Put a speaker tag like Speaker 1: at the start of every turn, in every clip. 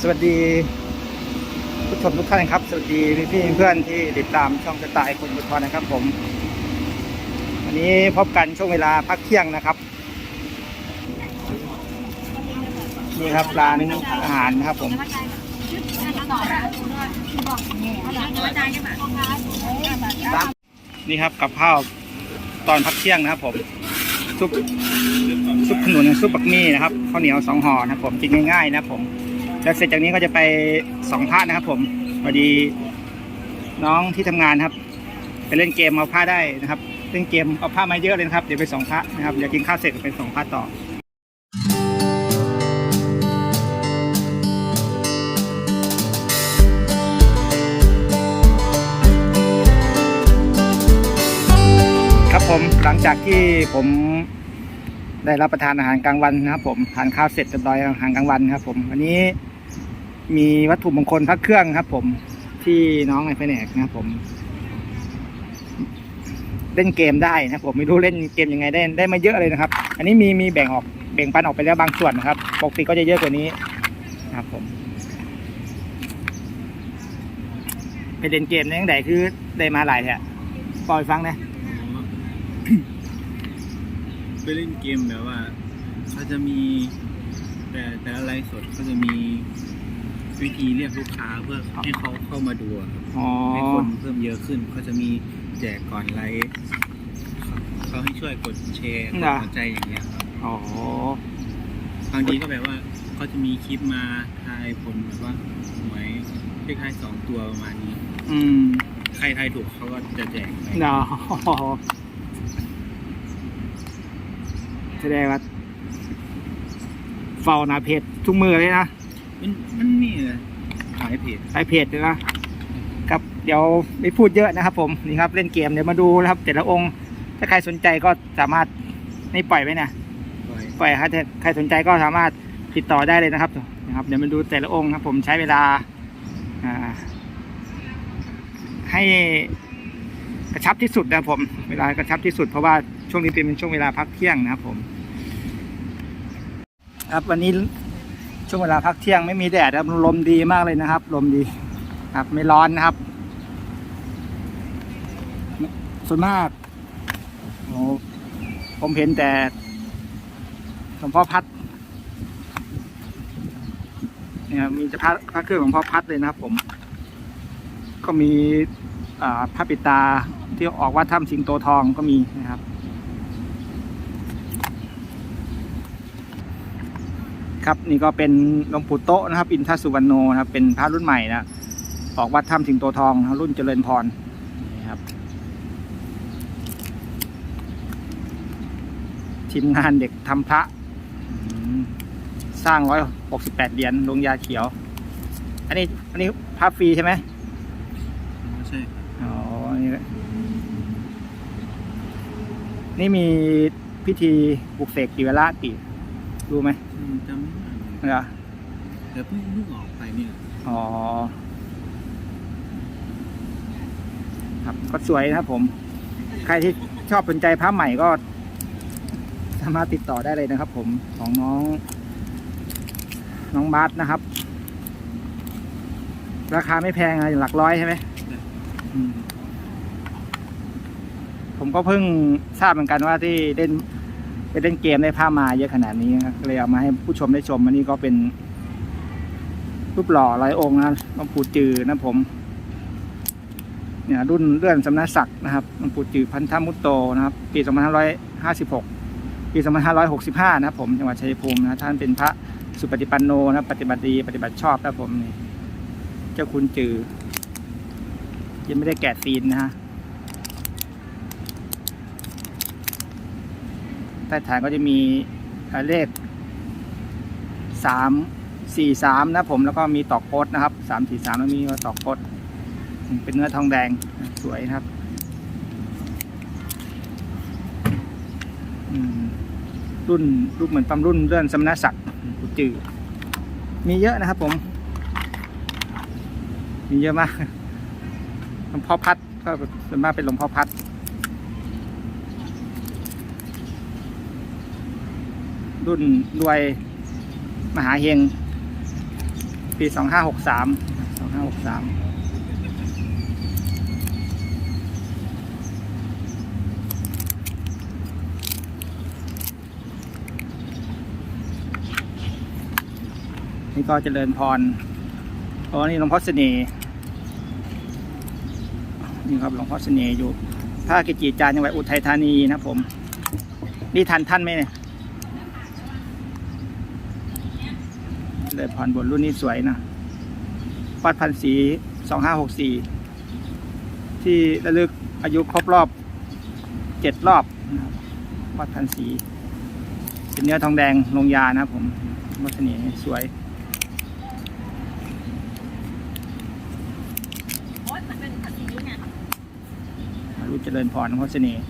Speaker 1: สวัสดีผู้ชมทุกท่านครับ สวัสดีพี่เพื่อนที่ติดตามช่องสไตล์คนบุตรนะครับ ผม วันนี้พบกันช่วงเวลาพักเที่ยงนะครับนี่ครับร้านอาหารนะครับ ผมนี่ครับกับข้าวตอนพักเที่ยงนะครับ ผมซุปซุปขนุนซุปบักมี่นะครับข้าวเหนียวสองห่อนะครับผมกินง่ายๆ นะครับผม แล้วเสร็จจากนี้ก็จะไปสองพาร์ทนะครับ ผมพอดีน้องที่ทำงานครับไปเล่นเกมเอาผ้าได้นะครับเล่นเกมเอาผ้ามาเยอะเลยนะครับเดี๋ยวไปสองพร์ทนะครับเดี๋ยวกินข้าวเสร็จก็เป็นสองพร์ทต่อครับผมหลังจากที่ผมได้รับประทานอาหารกลางวันนะครับ ผมทานข้าวเสร็จเรียบร้อยอาหารกลางวันครับ ผมวันนี้ มีวัตถุมงคลพระเครื่องครับ ผมที่น้องในแผนกนะครับผม เล่นเกมได้นะผมไม่รู้เล่นเกมยังไงได้ได้มาเยอะเลยนะครับ อันนี้มีมีแบ่งออกแบ่งปันออกไปแล้วบางส่วนนะครับปกติก็จะเยอะกว่านี้นะครับ ผมไปเล่นเกมในยังไงคือได้มาหลายแท้ปล่อยฟังนะ
Speaker 2: ไปเล่นเกมแบบว่าเขาจะมี แต่แต่ละไลฟ์สดเขาจะมี วิธีเรียกลูกค้าเพื่อให้เขาเข้ามาดูอะครับ
Speaker 1: อ๋อ
Speaker 2: ให้คนเพิ่มเยอะขึ้นเขาจะมีแจกก่อนไลฟ์เขาให้ช่วยกดแชร์กดหัวใจอย่างเงี้ยครับ
Speaker 1: อ๋อบา
Speaker 2: งทีก็แบบว่าเขาจะมีคลิปมาทายผลแบบว่าหวยเลขท้ายสองตัวประมาณนี้
Speaker 1: อืม
Speaker 2: ใครทายถูกเขาก็จะแจกไป
Speaker 1: เนาะแสดงว่าเฝ้าหนาเพจทุกมือเลยนะ
Speaker 2: มันมันมีขายเพจ
Speaker 1: ไอเพจเลยนะครับเดี๋ยวไม่พูดเยอะนะครับ ผมนี่ครับเล่นเกมเดี๋ยวมาดูนะครับ แต่ละองค์ ถ้าใครสนใจก็สามารถนี่ปล่อยไว้นะ
Speaker 2: บ่อย
Speaker 1: ปล่อยครับถ้าใครสนใจก็สามารถติดต่อได้เลยนะครับนะครับ เดี๋ยวมาดูแต่ละองค์ครับ ผมใช้เวลาอ่าให้กระชับที่สุดนะครับผม เวลากระชับที่สุดเพราะว่าช่วงนี้เป็นช่วงเวลาพักเที่ยงนะครับผม ครับวันนี้ ช่วงเวลาพักเที่ยงไม่มีแดดครับลมดีมากเลยนะครับ ลมดีครับไม่ร้อนนะครับ ส่วนมากโอ้ผมเห็นแต่หลวงพ่อพัดเนี่ยมีจะพระพระเครื่องหลวงพ่อพัดเลยนะครับ ผม ก็มีอ่าพระปิตาที่ออกวัดถ้ำสิงโตทองก็มีนะครับ ครับนี่ก็เป็นหลวงปู่โตะนะครับอินทสุวรรณโนนะครับเป็นพระรุ่นใหม่นะออกวัดถ้ำสิงโตทองนะครับรุ่นเจริญพรนี่ครับทีมงานเด็กทำพระอืมสร้างร้อยหกสิบแปดเหรียญลงยาเขียว อันนี้อันนี้พระฟรีใช่ไหม
Speaker 2: ไม่ใช่ครับ
Speaker 1: อ๋อนี่ก็นี่มีพิธีปลุกเสกกี่เวลากี่รู้ไหม
Speaker 2: อืมจำไม่ ได้
Speaker 1: เหรอ
Speaker 2: แต่เพิ่งเพิ่งออกไปเนี่ย
Speaker 1: อ๋อ ครับก็สวยนะครับผม ใครที่ชอบสนใจผ้าใหม่ก็ สามารถติดต่อได้เลยนะครับ ผมของน้อง น้องบาสนะครับ ราคาไม่แพงอะหลักร้อยใช่ไหมอืมผมก็เพิ่งทราบเหมือนกันว่าที่เล่น ไปเล่นเกมได้ผ้ามาเยอะขนาดนี้นะครับก็เลยเอามาให้ผู้ชมได้ชมอันนี้ก็เป็นรูปหล่อลายองค์นะหลวงปู่จือนะผม เนี่ยรุ่นเลื่อนสำนักศักดิ์นะครับหลวงปู่จือพันธมุตโตนะครับ ปี2556 ปี 2565 นะครับผมจังหวัดชัยภูมินะท่านเป็นพระสุปฏิปันโนนะปฏิบัติดีปฏิบัติชอบนะผมนี่เจ้าคุณจือยังไม่ได้แกะซีนนะฮะ ใต้ฐานก็จะมีเลขสามสี่สามนะผมแล้วก็มีตอกโคดนะครับสามสี่สามแล้วมีตอกโคดเป็นเนื้อทองแดงสวยครับรุ่นรูปเหมือนปั๊มรุ่นเลื่อนสมณศักดิ์กุจือมีเยอะนะครับผม มีเยอะมากหลวงพ่อพัดก็ส่วนมากเป็นหลวงพ่อพัด รุ่นรวยมหาเฮง ปีสองห้าหกสามสองห้าหกสามนี่ก็เจริญพรอ๋อนี่หลวงพ่อเสน่ห์นี่ครับหลวงพ่อเสน่ห์อยู่พระกิจจารย์จังหวัดอุทัยธานีนะผม นี่ทันท่านไหมเนี่ย เจริญพรบนรุ่นนี้สวยนะวัดพันศรีสองห้าหกสี่ที่ระลึกอายุครบรอบเจ็ดรอบนะครับวัดพันศรีเป็นเนื้อทองแดงลงยานะครับผมวัดเสน่ห์สวย
Speaker 3: โอ๊ยมันเป็นผัดซีอิ๊วไง
Speaker 1: รุ่นเจริญพรหลวงพ่อเสน่ห์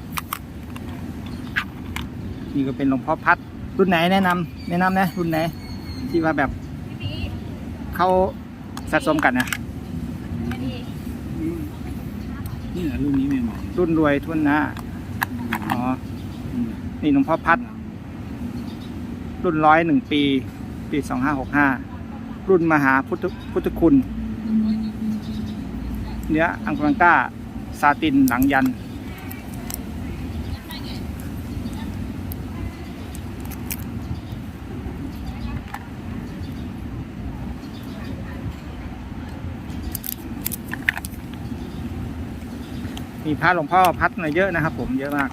Speaker 1: นี่ก็เป็นหลวงพ่อพัดรุ่นไหนแนะนำแนะนำนะรุ่นไหนที่ว่าแบบ
Speaker 3: พี่พี
Speaker 1: เขาสะสมกันนะ
Speaker 3: อันนี้
Speaker 2: นี่แหละรุ่นนี้ใหม่ๆ
Speaker 1: รุ่นรวยทุนหน้าอ๋อนี่หลวงพ่อพัด รุ่นร้อยหนึ่งปี ปีสองห้าหกห้ารุ่นมหาพุทธพุทธคุณ เนื้ออังกรังก้า ซาตินหลังยัน มีพระหลวงพ่อพัดมาเยอะนะครับ ผมเยอะมาก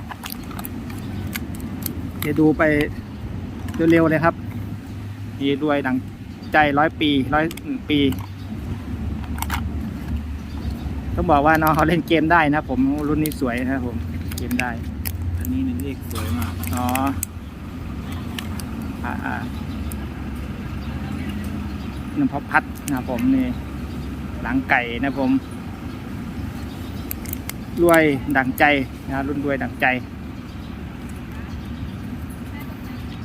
Speaker 1: เดี๋ยวดูไปเร็วๆเลยครับมีรวยดังใจร้อยปีร้อยปี ต้องบอกว่าน้องเขาเล่นเกมได้นะผมรุ่นนี้สวยนะครับผมเกมได้
Speaker 2: อันนี้เป็นเลขสวยมาก
Speaker 1: อ๋ออ่าอ่าน้ำพอพัดนะครับผมนี่หลังไก่นะผม รวยดังใจนะรุ่นรวยดังใจ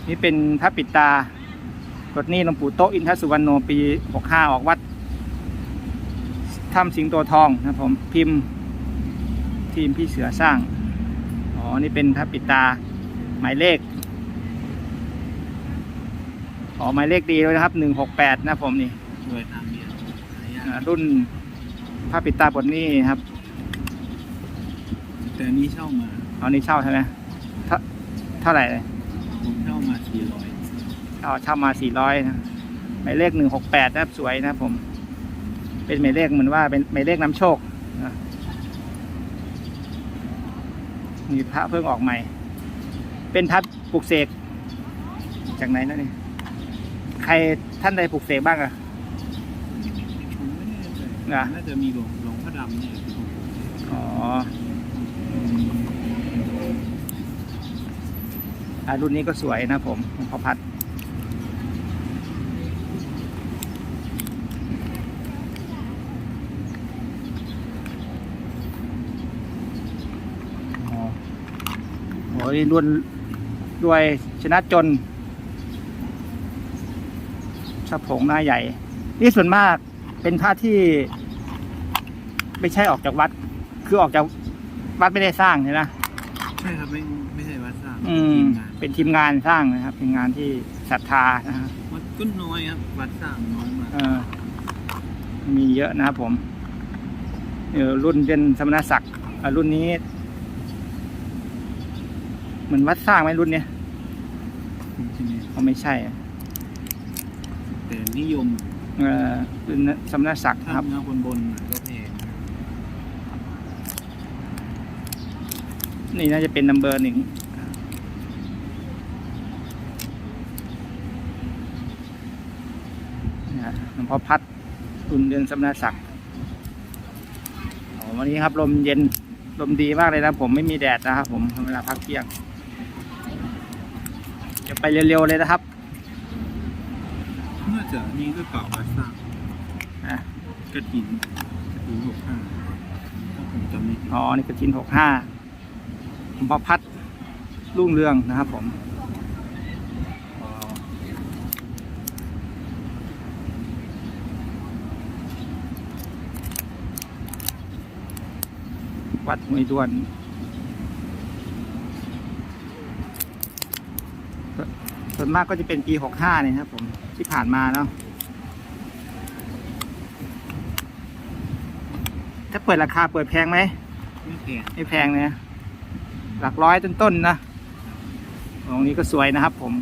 Speaker 1: นี่เป็นพระปิดตารถนี่หลวงปู่โตะอินทสุวรรณโนปี 65 ออกวัดถ้ำสิงโตทองนะครับผมพิมพ์ทีมพี่เสือสร้าง อ๋อ นี่เป็นพระปิดตาหมายเลข อ๋อ หมายเลขดีเลยนะครับ 168 นะครับผมนี่
Speaker 2: สวยทางเดียวหายาก
Speaker 1: อ่ารุ่นพระปิดตาบทนี้ครับ
Speaker 2: แต่อันนี้เช่ามา
Speaker 1: เอานี่เช่าใช่ไหมเท่าเท่าไหร่เลย
Speaker 2: ผมเช่ามาสี่ร้อย
Speaker 1: เอาเช่ามา400นะหมายเลข168นะครับสวยนะครับผม เป็นหมายเลขเหมือนว่าเป็นหมายเลขนำโชคนะมีพระเพิ่งออกใหม่ เป็นพระปลุกเสกจากไหนนะนี่ใครท่านใดปลุกเสกบ้างอะ
Speaker 2: ผมไม่แน่ใจ
Speaker 1: นะ
Speaker 2: น่าจะมีหลวงหลวงพ่อดำเนี่ยคือผม
Speaker 1: อ๋ออ่า รุ่นนี้ก็สวยนะผมหลวงพ่อพัดอ๋อโอ้ยรุ่นด้วยชนะจนสะผงหน้าใหญ่ นี่ส่วนมากเป็นผ้าที่ ไม่ใช่ออกจากวัด คือออกจากวัดไม่ได้สร้างใช่ไหม
Speaker 2: ใช่ครับไม่ไม่ใช่วัดสร้าง
Speaker 1: อืม
Speaker 2: ทีมงาน
Speaker 1: เป็นทีมงานสร้างนะครับ เป็นงานที่ศรัทธานะฮะ
Speaker 2: วัดก็น้อยครับวัดสร้างน้อยมาก
Speaker 1: เออมีเยอะนะครับผมเออรุ่นเป็นสมณศักดิ์อะรุ่นนี้เหมือนวัดสร้างไหมรุ่นเนี้ย
Speaker 2: ใช่ไหม
Speaker 1: เขาไม่ใช่อะ
Speaker 2: แต่นิยม
Speaker 1: เออรุ่นสมณศักดิ์
Speaker 2: ถ้า
Speaker 1: ครับ
Speaker 2: เนื้อคนบนก็แพง
Speaker 1: นี่น่าจะเป็นนัมเบอร์หนึ่งนะฮะหลว งพ่อพัดรุ่นเดือนสมณศักดิ์โอ้วันนี้ครับลมเย็นลมดีมากเลยนะผมไม่มีแดดนะครับ ผมเวลาพักเที่ยง จะไปเร็วๆเลยนะครับ
Speaker 2: น่าจะนี่ก็เก่าวัดสร้าง
Speaker 1: อะ
Speaker 2: กระถินกระถินหกห้าถ้าผมจำไม่ผิด
Speaker 1: อ๋อนี่กระชินหกห้าหลวงพ่อพัดรุ่งเรืองนะครับผมัดหวยด้วน ส่วนมากก็จะเป็นปีหกห้าเนี่ยครับผมที่ผ่านมาเนาะถ้าเปิดราคาเปิดแพงไหม
Speaker 2: ไม่แพง
Speaker 1: ไม่แพงเนี่ยหลักร้อยต้นต้นนะตรงนี้ก็สวยนะครับผม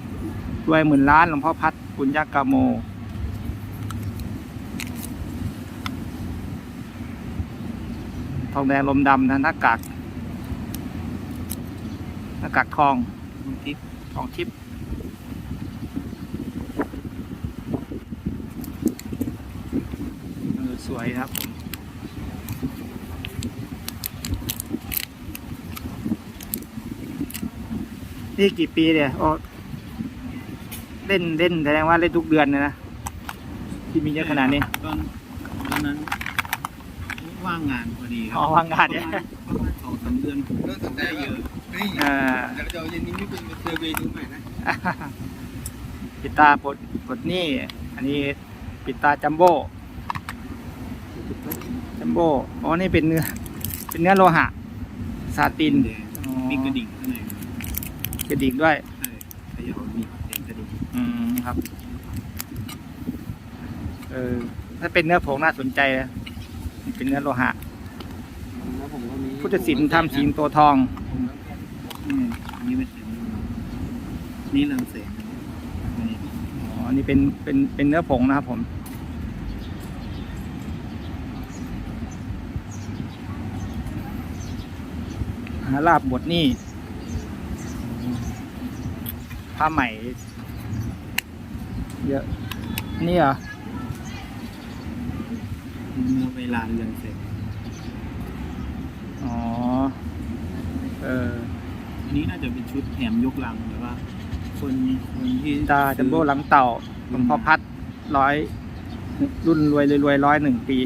Speaker 1: ด้วยหมื่นล้านหลวงพ่อพัดปุญญากาโม องแดงลมดำนะหน้ากากหน้ากากทอง
Speaker 2: ทิพ
Speaker 1: ทองทิพสวยครับผมนี่กี่ปีเนี่ยโอ้เล่นเล่นแสดงว่าเล่นทุกเดือนเลยนะ ที่มีเยอะขนาดนี้
Speaker 2: ตอนตอนนั้น ว่างงานพอดีครั
Speaker 1: อ๋อว่างงานเนี่ย
Speaker 2: ประมาณสองสามเดือน
Speaker 4: เริ่มสนใจ
Speaker 2: ได้
Speaker 4: เย
Speaker 2: เย
Speaker 4: อะ
Speaker 2: อะ
Speaker 4: นี่
Speaker 1: อ่า
Speaker 4: เดี๋ยวเราจะเอาเย็นนี้ไม่เป็นเซอร์เวย์ดูใหม่นะ
Speaker 1: ปิดตาปลดปลดหนี่ อันนี้ปิดตาจัมโบ้จัมโบ้อ๋อนี่เป็นเนื้อ เป็นเนื้อโลหะ ซาติน
Speaker 2: แดง
Speaker 1: อ๋อ
Speaker 2: มีกระดิ่งข้างใน
Speaker 1: กระดิ่งด้วย
Speaker 2: ใช่เขย่ามีเสียงกระดิ่ง
Speaker 1: อืมครับ เออถ้าเป็นเนื้อผงน่าสนใจนะ เป็นเนื้อโลหะ
Speaker 4: แล้วผมก็มี
Speaker 1: พุทธศิลป์ทำสิงโตทอง
Speaker 2: อืมอันนี่เป็นเสียงนี่ลำเสียงอันนี้
Speaker 1: อ๋อนี่เป็นเป็นเป็นเนื้อผงนะครับผมหาลาบบดนี่ผ้าใหม่เยอะ นี่เหรอ
Speaker 2: เมื่อเวลาเรืองเสร็จ
Speaker 1: อ๋อ เออ
Speaker 2: อันนี้น่าจะเป็นชุดแถมยกลังหรือว่า คนคนที่
Speaker 1: ตาจัมโบ้หลังเต่าหลวงพ่อพัดร้อย รุ่นรวยรวยร้อยหนึ่งปี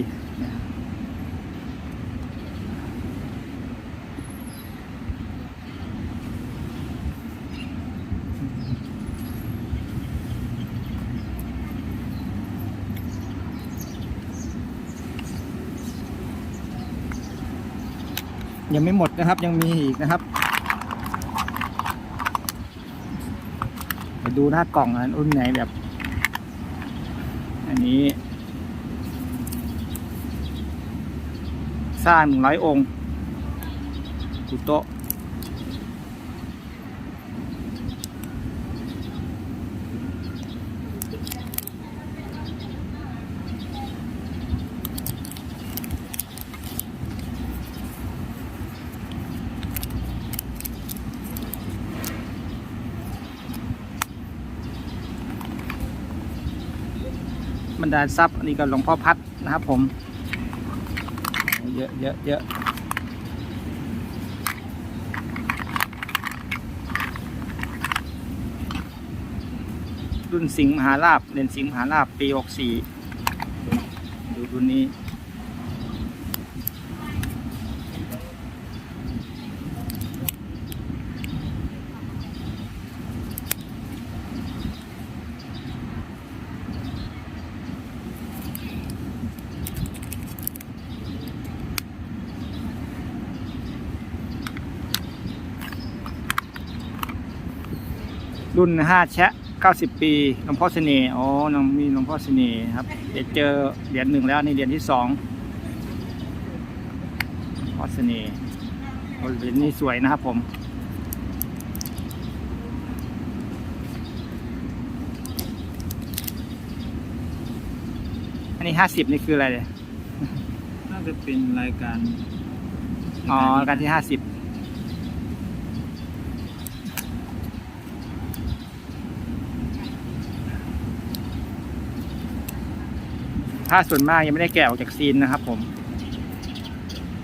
Speaker 1: ยังไม่หมดนะครับยังมีอีกนะครับไปดูหน้ากล่องอันอุ่นไหนแบบ อันนี้สร้างหนึ่งร้อยองค์กุโตะ บรรดาทรัพย์อันนี้ก็หลวงพ่อพัดนะครับผม เยอะเยอะเยอะรุ่นสิงห์มหาลาบเรียนสิงห์มหาลาบปีหกสี่ดูรุ่นนี้ รุ่นห้าแชะเก้าสิบปีหลวงพ่อเสน่ห์อ๋อน้องมีหลวงพ่อเสน่ห์ครับ เดี๋ยวเจอเหรียญหนึ่งแล้วนี่เหรียญที่สองหลวงพ่อเสน่ห์โอ้เหรียญนี้สวยนะครับผมอันนี้ห้าสิบนี่คืออะไรเนี่ย
Speaker 2: น่าจะเป็นรายการ
Speaker 1: อ๋อการที่ห้าสิบ ถ้าส่วนมากยังไม่ได้แกะออกจากซีนนะครับผม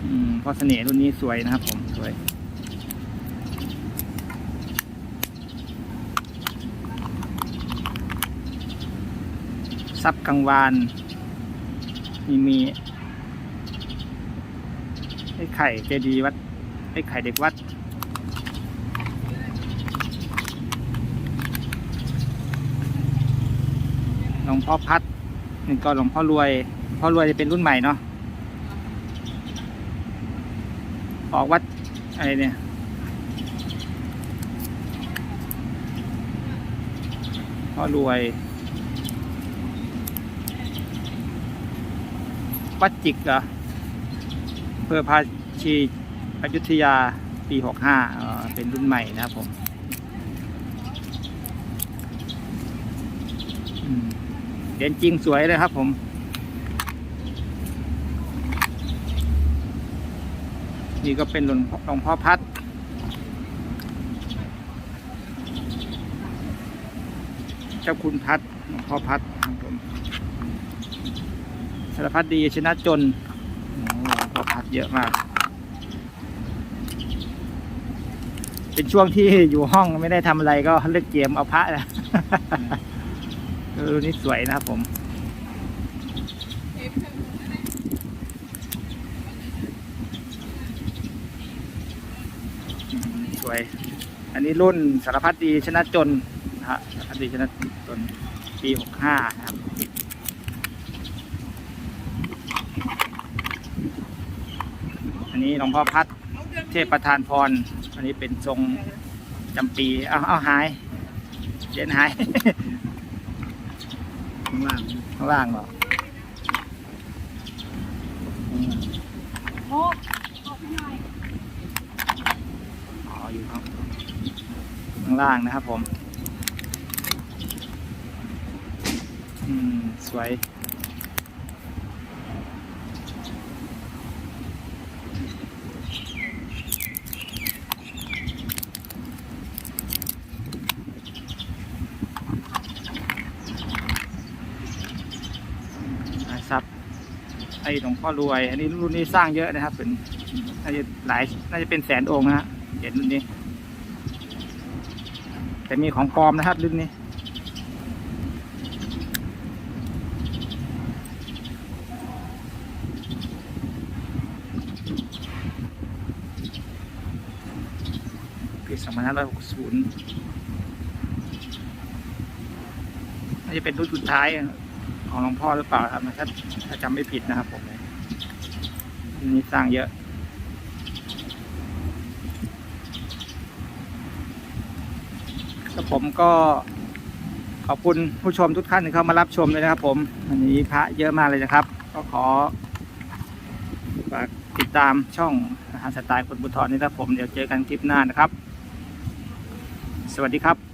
Speaker 1: อืมเพราะเสน่ห์รุ่นนี้สวยนะครับ ผมสวยซับกังวานมีมีไอ้ไข่เจดีวัดไอ้ไข่เด็กวัดหลวงพ่อพัด นี่ก็หลวงพ่อรวยพ่อรวยจะเป็นรุ่นใหม่เนาะออกวัดอะไรเนี่ยพ่อรวย วัดจิกเหรอเพื่อพาชีอยุธยาปีหกห้าเป็นรุ่นใหม่นะครับผมอืม เหรียญจริงสวยเลยครับผมนี่ก็เป็นหลวงพ่อหลวงพ่อพัด เจ้าคุณพัดหลวงพ่อพัดครับผมสารพัดดีชนะจนหลวงพ่อพัดเยอะมาก เป็นช่วงที่อยู่ห้องไม่ได้ทำอะไรก็เล่นเกมเอาพระนะ เออนี่สวยนะครับผมสวย อันนี้รุ่นสารพัดดีชนะจนนะฮะสารพัดดีชนะจนปีหกห้านะครับอันนี้หลวงพ่อพัดเทพประธานพร อันนี้เป็นทรงจำปี เอาเอาหายเหรียญหาย
Speaker 2: ข้างล่าง
Speaker 1: ข้างล่างเหรออืม
Speaker 3: โอ้ออกหน่อย
Speaker 1: อ๋ออยู่ข้างข้างล่างนะครับผม อืม สวย นะครับ ไอ้หลวงพ่อรวย อันนี้รุ่นนี้สร้างเยอะนะครับ เป็นน่าจะหลายน่าจะเป็นแสนองค์นะฮะเหรียญรุ่นนี้ แต่มีของปลอมนะครับรุ่นนี้ปี2560น่าจะเป็นรุ่นสุดท้าย ของหลวงพ่อหรือเปล่าครับถ้าถ้าจำไม่ผิดนะครับผมนนี้สร้างเยอะแล้วผมก็ขอบคุณผู้ชมทุกท่านที่เข้ามารับชมเลยนะครับ ผมวันนี้พระเยอะมากเลยนะครับ ก็ขอฝากติดตามช่องอาหารสไตล์คนบุญทรนี่ครับผมเดี๋ยวเจอกันคลิปหน้านะครับ สวัสดีครับ